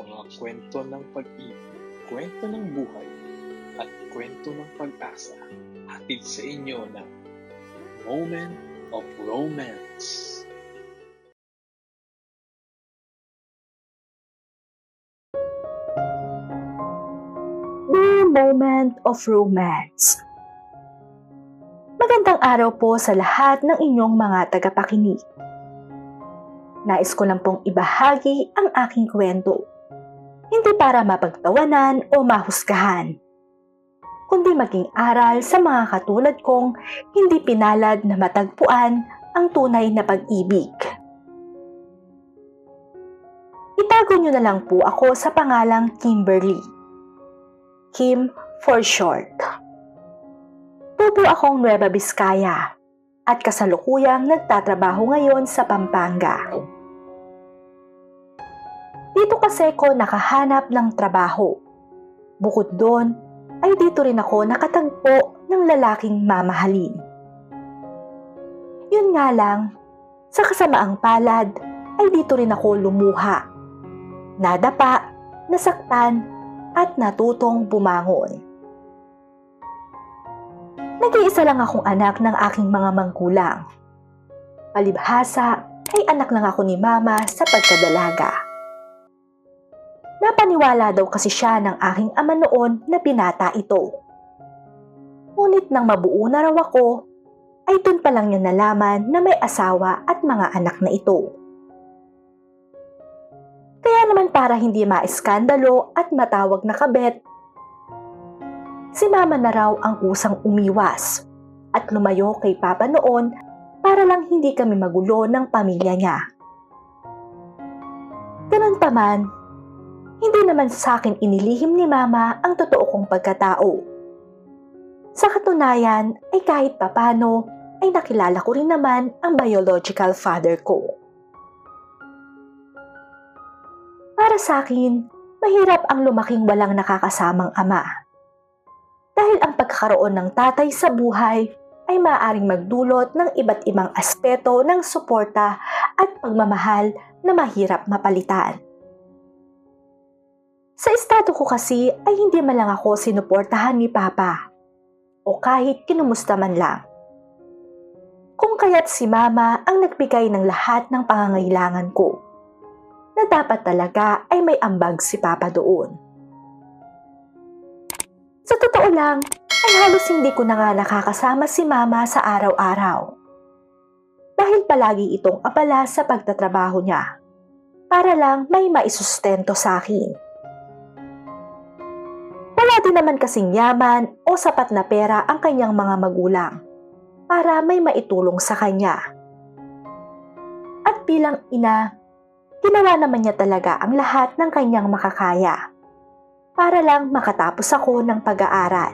mga kwento ng pag-ibig, kwento ng buhay, at kwento ng pag-asa hatid sa inyo ng Moment of Romance. Moment of Romance Magandang araw po sa lahat ng inyong mga tagapakinig. Nais ko lang pong ibahagi ang aking kwento. Hindi para mapagtawanan o mahusgahan, kundi maging aral sa mga katulad kong hindi pinalad na matagpuan ang tunay na pag-ibig. Itago niyo na lang po ako sa pangalang Kimberly. Kim for short. Tubo akong Nueva Vizcaya at kasalukuyang nagtatrabaho ngayon sa Pampanga. Dito kasi ko nakahanap ng trabaho. Bukod doon, ay dito rin ako nakatagpo ng lalaking mamahalin. Yun nga lang, sa kasamaang palad ay dito rin ako lumuha. Nadapa, nasaktan, at natutong bumangon. Nag-iisa lang akong anak ng aking mga manggulang. Palibhasa ay anak lang ako ni mama sa pagkadalaga. Napaniwala daw kasi siya ng aking ama noon na binata ito. Ngunit nang mabuo na raw ako, ay dun pa lang niya nalaman na may asawa at mga anak na ito. Kaya naman para hindi maiskandalo at matawag na kabet, si mama na raw ang usang umiwas at lumayo kay papa noon para lang hindi kami magulo ng pamilya niya. Ganun pa man, hindi naman sa akin inilihim ni mama ang totoo kong pagkatao. Sa katunayan ay kahit papano ay nakilala ko rin naman ang biological father ko. Para sa akin, mahirap ang lumaking walang nakakasamang ama. Dahil ang pagkakaroon ng tatay sa buhay ay maaaring magdulot ng iba't ibang aspeto ng suporta at pagmamahal na mahirap mapalitan. Sa estado ko kasi ay hindi man lang ako sinuportahan ni Papa o kahit kinumusta man lang. Kung kaya't si Mama ang nagbigay ng lahat ng pangangailangan ko na dapat talaga ay may ambag si Papa doon. Sa totoo lang, ay halos hindi ko na nga nakakasama si Mama sa araw-araw. Dahil palagi itong abala sa pagtatrabaho niya para lang may maisustento sa akin. Wala din naman kasing yaman o sapat na pera ang kanyang mga magulang para may maitulong sa kanya. At bilang ina, ginawa naman niya talaga ang lahat ng kanyang makakaya para lang makatapos ako ng pag-aaral.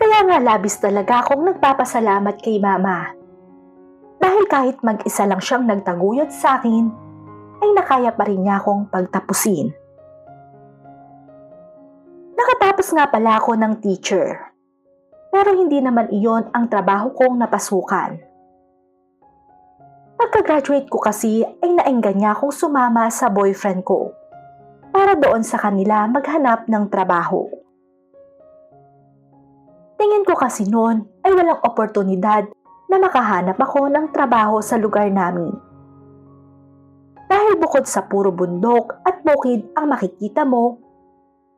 Kaya nga labis talaga akong nagpapasalamat kay mama. Dahil kahit mag-isa lang siyang nagtaguyod sa akin, ay nakaya pa rin niya akong pagtapusin. Nakatapos nga pala ako ng teacher. Pero hindi naman iyon ang trabaho kong napasukan. Pagka-graduate ko kasi ay naenggan niya akong sumama sa boyfriend ko para doon sa kanila maghanap ng trabaho. Tingin ko kasi noon ay walang oportunidad na makahanap ako ng trabaho sa lugar namin. Dahil bukod sa puro bundok at bukid ang makikita mo,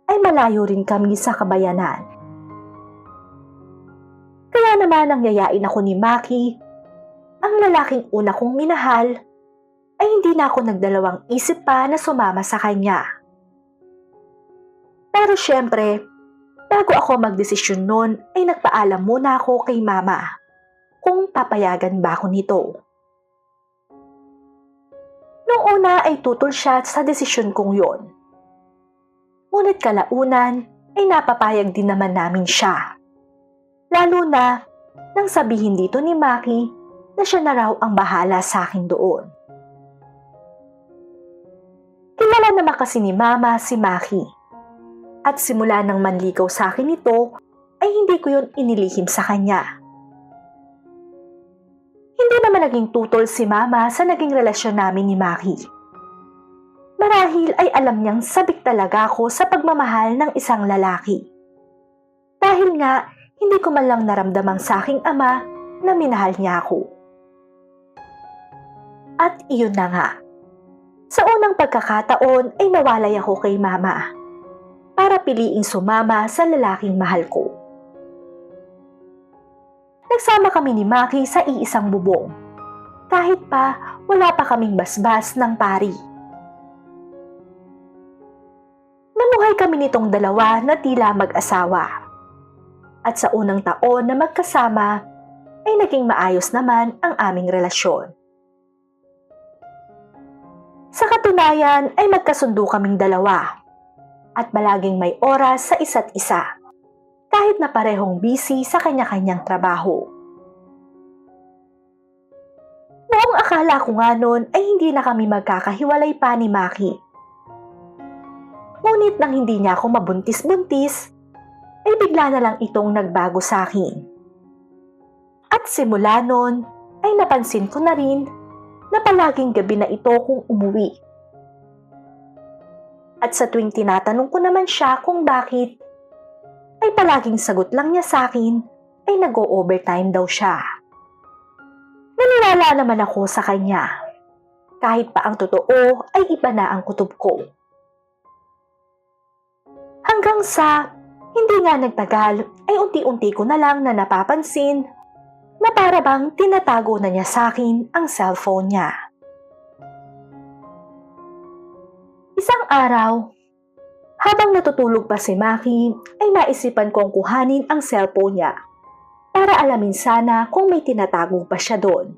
ay malayo rin kami sa kabayanan. Kaya naman ang yayain ako ni Maki, ang lalaking una kong minahal, ay hindi na ako nagdalawang isip pa na sumama sa kanya. Pero syempre, bago ako magdesisyon noon ay nagpaalam muna ako kay mama kung papayagan ba ako nito. Noong una ay tutol siya sa desisyon kong yon. Ngunit kalaunan ay napapayag din naman namin siya. Lalo na nang sabihin dito ni Maki na siya na raw ang bahala sa akin doon. Kilala naman kasi ni Mama si Maki. At simula nang manligaw sa akin ito, ay hindi ko yun inilihim sa kanya. Hindi naman naging tutol si Mama sa naging relasyon namin ni Maki. Marahil ay alam niyang sabik talaga ako sa pagmamahal ng isang lalaki. Dahil nga, hindi ko man lang naramdamang sa aking ama na minahal niya ako. At iyon na nga. Sa unang pagkakataon ay nawalay ako kay mama para piliing sumama sa lalaking mahal ko. Nagsama kami ni Maki sa iisang bubong. Kahit pa wala pa kaming basbas ng pari. Kami nitong dalawa na tila mag-asawa. At sa unang taon na magkasama, ay naging maayos naman ang aming relasyon. Sa katunayan ay magkasundo kaming dalawa at palaging may oras sa isa't isa kahit na parehong busy sa kanya-kanyang trabaho. Noong akala ko nga noon ay hindi na kami magkakahiwalay pa ni Maki. Ngunit nang hindi niya ako mabuntis-buntis, ay bigla na lang itong nagbago sa akin. At simula noon ay napansin ko na rin na palaging gabi na ito kung umuwi. At sa tuwing tinatanong ko naman siya kung bakit, ay palaging sagot lang niya sa akin ay nag-o-overtime daw siya. Naniniwala naman ako sa kanya. Kahit pa ang totoo ay iba na ang kutob ko. Hanggang sa hindi nga nagtagal ay unti-unti ko na lang na napapansin na para bang tinatago na niya sa akin ang cellphone niya. Isang araw, habang natutulog pa si Maki, ay naisipan kong kuhanin ang cellphone niya para alamin sana kung may tinatago pa siya doon.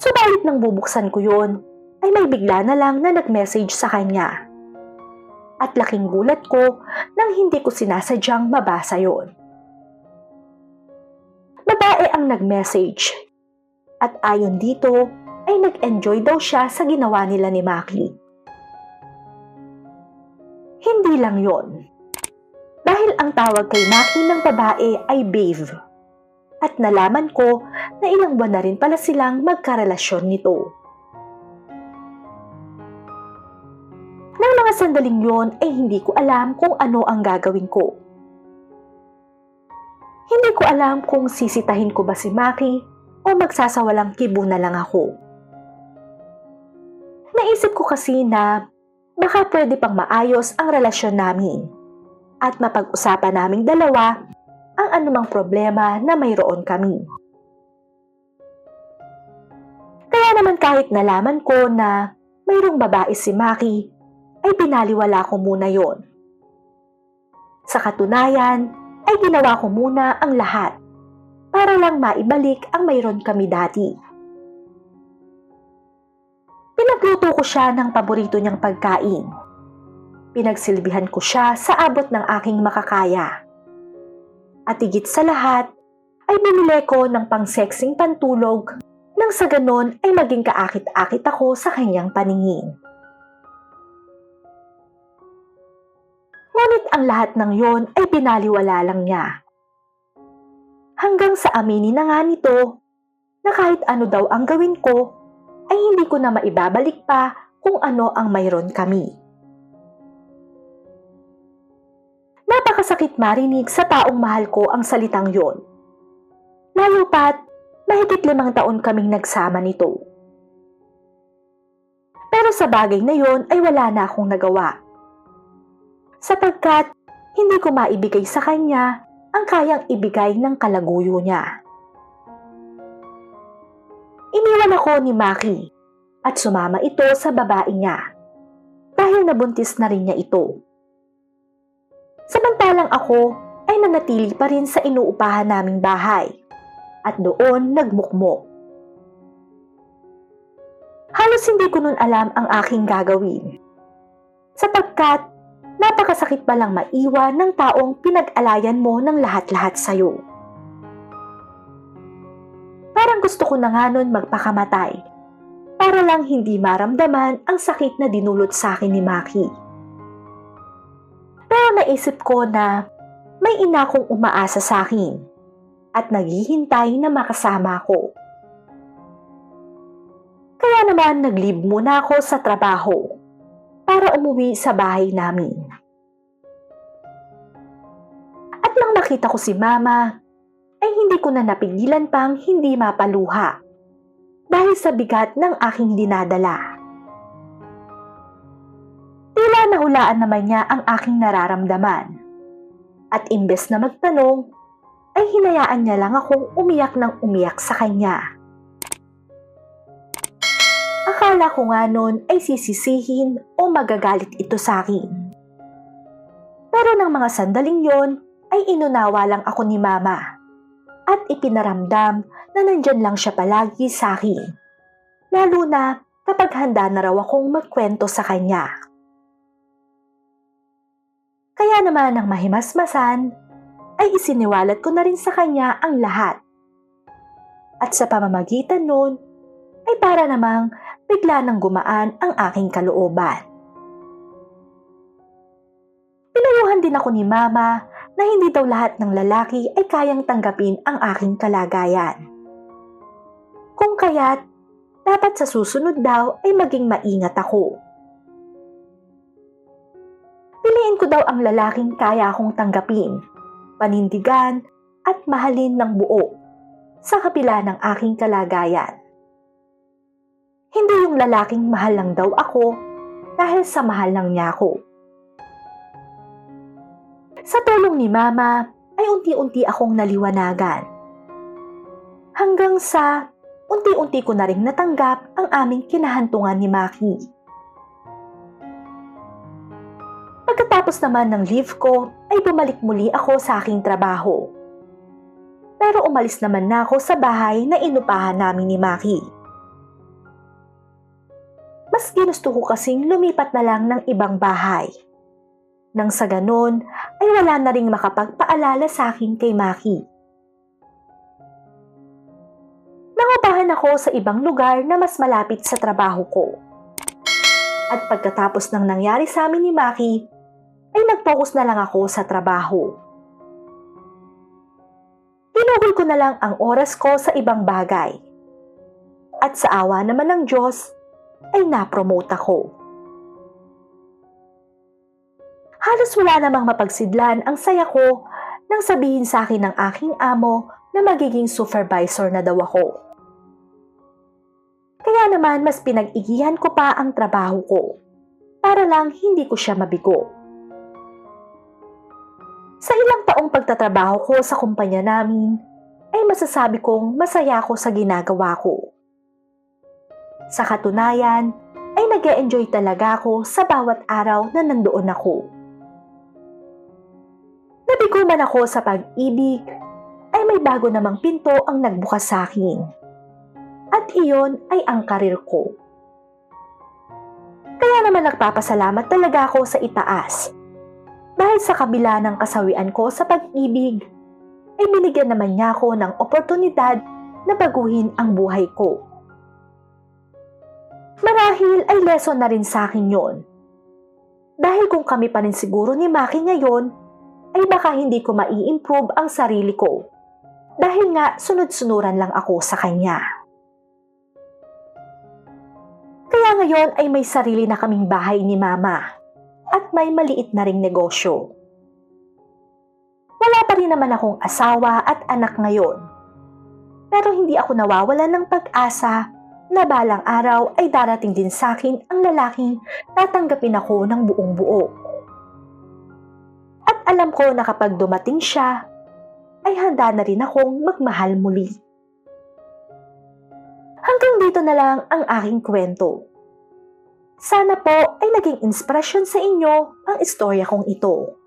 Subalit nang bubuksan ko yon, ay may bigla na lang na nag-message sa kanya. At laking gulat ko nang hindi ko sinasadyang mabasa yon. Babae ang nag-message. At ayon dito, ay nag-enjoy daw siya sa ginawa nila ni Maki. Hindi lang yon. Dahil ang tawag kay Maki ng babae ay Babe. At nalaman ko na ilang buwan na rin pala silang magkarelasyon nito. Sandaling yon ay hindi ko alam kung ano ang gagawin ko. Hindi ko alam kung sisitahin ko ba si Maki o magsasawalang kibo na lang ako. Naisip ko kasi na baka pwede pang maayos ang relasyon namin at mapag-usapan naming dalawa ang anumang problema na mayroon kami. Kaya naman kahit nalaman ko na mayroong babae si Maki, ay pinaliwala ko muna yon. Sa katunayan, ay ginawa ko muna ang lahat para lang maibalik ang mayroon kami dati. Pinagluto ko siya ng paborito niyang pagkain. Pinagsilbihan ko siya sa abot ng aking makakaya. At higit sa lahat, ay bumili ko ng pang-sexing pantulog nang sa ganon ay maging kaakit-akit ako sa kanyang paningin. Ngunit ang lahat ng yon ay binaliwala lang niya. Hanggang sa aminin na nga nito na kahit ano daw ang gawin ko, ay hindi ko na maibabalik pa kung ano ang mayroon kami. Napakasakit marinig sa taong mahal ko ang salitang yon. Lalo pat, mahigit limang taon kaming nagsama nito. Pero sa bagay na yon ay wala na akong nagawa sapagkat hindi ko maibigay sa kanya ang kayang ibigay ng kalaguyo niya. Iniwan ako ni Maki at sumama ito sa babae niya dahil nabuntis na rin niya ito. Samantalang ako ay nanatili pa rin sa inuupahan naming bahay at doon nagmukmok. Halos hindi ko nun alam ang aking gagawin sapagkat napakasakit pa lang maiwan ng taong pinag-alayan mo ng lahat-lahat sa'yo. Parang gusto ko na nga nun magpakamatay para lang hindi maramdaman ang sakit na dinulot sa akin ni Maki. Pero naisip ko na may ina kong umaasa sa akin at naghihintay na makasama ko. Kaya naman nag-leave muna ako sa trabaho para umuwi sa bahay namin. At nang makita ko si mama, ay hindi ko na napigilan pang hindi mapaluha dahil sa bigat ng aking dinadala. Tila nahulaan naman niya ang aking nararamdaman. At imbes na magtanong, ay hinayaan niya lang akong umiyak ng umiyak sa kanya. Akala ko nga noon ay sisisihin o magagalit ito sa akin. Pero ng mga sandaling yon ay inunawa lang ako ni mama at ipinaramdam na nandyan lang siya palagi sa akin. Lalo na kapag handa na raw akong magkwento sa kanya. Kaya naman ang mahimasmasan ay isiniwalat ko na rin sa kanya ang lahat. At sa pamamagitan nun, ay para namang bigla nang gumaan ang aking kalooban. Pinayuhan din ako ni Mama na hindi daw lahat ng lalaki ay kayang tanggapin ang aking kalagayan. Kung kaya't, dapat sa susunod daw ay maging maingat ako. Piliin ko daw ang lalaking kaya akong tanggapin, panindigan at mahalin ng buo sa kapila ng aking kalagayan. Hindi yung lalaking mahal lang daw ako dahil sa mahal lang niya ako. Sa tulong ni Mama ay unti-unti akong naliwanagan. Hanggang sa unti-unti ko na rin natanggap ang aming kinahantungan ni Maki. Pagkatapos naman ng leave ko ay bumalik muli ako sa aking trabaho. Pero umalis naman na ako sa bahay na inupahan namin ni Maki. Mas ginusto ko kasing lumipat na lang ng ibang bahay. Nang sa ganon ay wala na ring makapagpaalala sa akin kay Maki. Nangabahan ako sa ibang lugar na mas malapit sa trabaho ko. At pagkatapos ng nangyari sa amin ni Maki, ay nag-focus na lang ako sa trabaho. Pinugol ko na lang ang oras ko sa ibang bagay. At sa awa naman ng Diyos, ay na-promote ako. Halos wala namang mapagsidlan ang saya ko nang sabihin sa akin ng aking amo na magiging supervisor na daw ako. Kaya naman mas pinag-igihan ko pa ang trabaho ko para lang hindi ko siya mabigo. Sa ilang taong pagtatrabaho ko sa kumpanya namin, ay masasabi kong masaya ako sa ginagawa ko. Sa katunayan, ay nag enjoy talaga ako sa bawat araw na nandoon ako. Nabigo man ako sa pag-ibig, ay may bago namang pinto ang nagbukas sa akin. At iyon ay ang karir ko. Kaya naman nagpapasalamat talaga ako sa itaas dahil sa kabila ng kasawian ko sa pag-ibig, ay binigyan naman niya ako ng oportunidad na baguhin ang buhay ko. Marahil ay lesson na rin sa akin yon. Dahil kung kami pa rin siguro ni Maki ngayon, ay baka hindi ko mai-improve ang sarili ko. Dahil nga sunod-sunuran lang ako sa kanya. Kaya ngayon ay may sarili na kaming bahay ni Mama at may maliit na ring negosyo. Wala pa rin naman akong asawa at anak ngayon. Pero hindi ako nawawala ng pag-asa na balang araw ay darating din sa akin ang lalaking tatanggapin ako ng buong buo. At alam ko na kapag dumating siya, ay handa na rin akong magmahal muli. Hanggang dito na lang ang aking kwento. Sana po ay naging inspirasyon sa inyo ang istorya kong ito.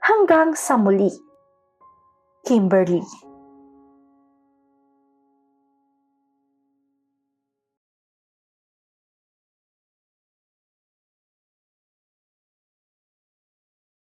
Hanggang sa muli. Kimberly